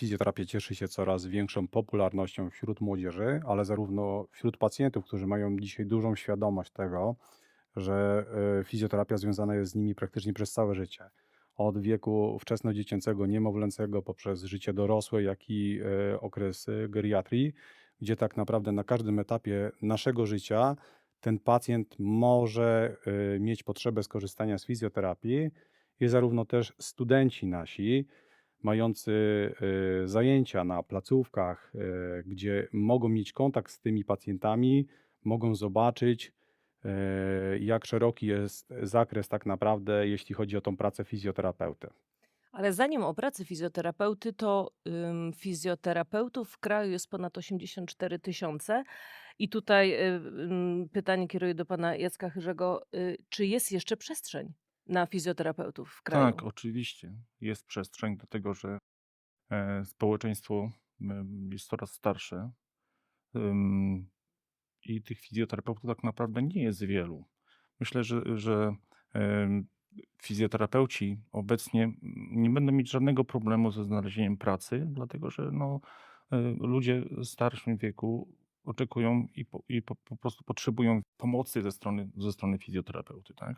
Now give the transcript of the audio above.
Fizjoterapia cieszy się coraz większą popularnością wśród młodzieży, ale zarówno wśród pacjentów, którzy mają dzisiaj dużą świadomość tego, że e, fizjoterapia związana jest z nimi praktycznie przez całe życie. Od wieku wczesnodziecięcego, niemowlęcego, poprzez życie dorosłe, jak i e, okres e, geriatrii, gdzie tak naprawdę na każdym etapie naszego życia ten pacjent może mieć potrzebę skorzystania z fizjoterapii i zarówno też studenci nasi, mający e, zajęcia na placówkach, e, gdzie mogą mieć kontakt z tymi pacjentami, mogą zobaczyć, e, jak szeroki jest zakres tak naprawdę, jeśli chodzi o tą pracę fizjoterapeuty. Ale zanim o pracy fizjoterapeuty, to ym, fizjoterapeutów w kraju jest ponad 84 tysiące. I tutaj y, ym, pytanie kieruję do pana Jacka Chyrzego. Y, czy jest jeszcze przestrzeń na fizjoterapeutów w kraju? Tak, oczywiście. Jest przestrzeń, dlatego że e, społeczeństwo jest coraz starsze i tych fizjoterapeutów tak naprawdę nie jest wielu. Myślę, że, że fizjoterapeuci obecnie nie będą mieć żadnego problemu ze znalezieniem pracy, dlatego że no, e, ludzie w starszym wieku oczekują i, po, i po, po prostu potrzebują pomocy ze strony, ze strony fizjoterapeuty. Tak?